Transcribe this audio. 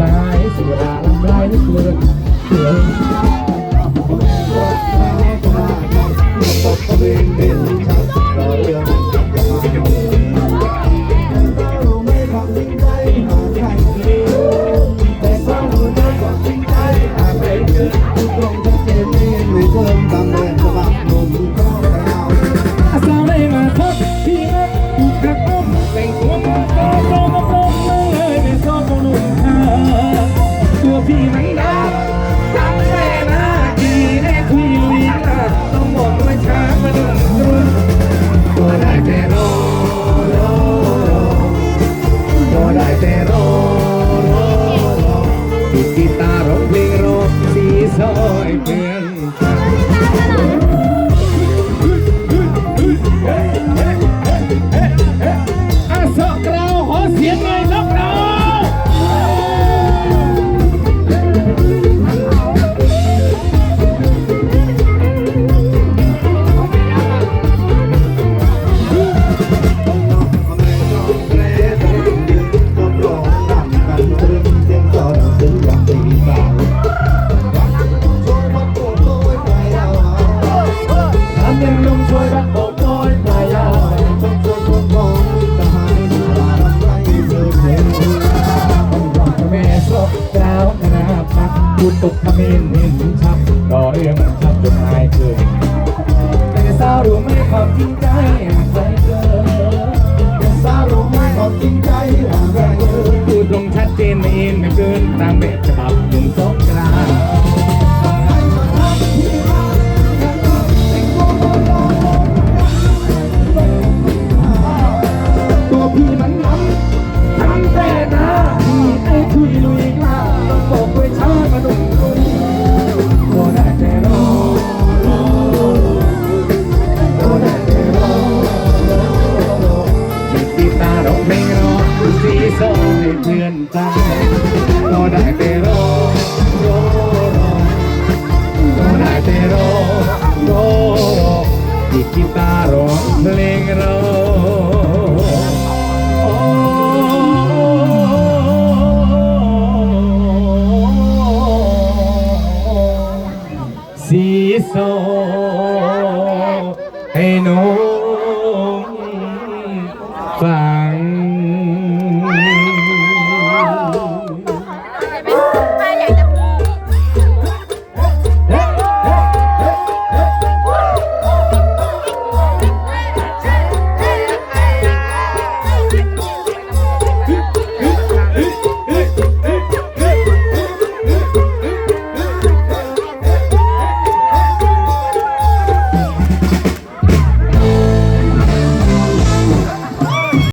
สายสุราลำลายนึกเลือดเกลือ ที่มันดำทั้งแม่นากีได้คุยลุยกันต้องบอกว่าช้ามาดึงตรุนตัวได้แต่รอรอรอตัวได้แต่รอรอรอติดกีตาร์ร้องเพลงรอสีซอยเพื่อน พูดตกขมิ้นเห็นชับรอเรื่องชับจนหายเกินแต่สาวรู้ไหมความจริงใจใครเกินพูดตรงชัดเจนไม่เอ็นไม่เกินตามแบบฉบับหนุ่มสงกร ตาร์ร้องเพลงรอสีโซให้หนุ่มฟัง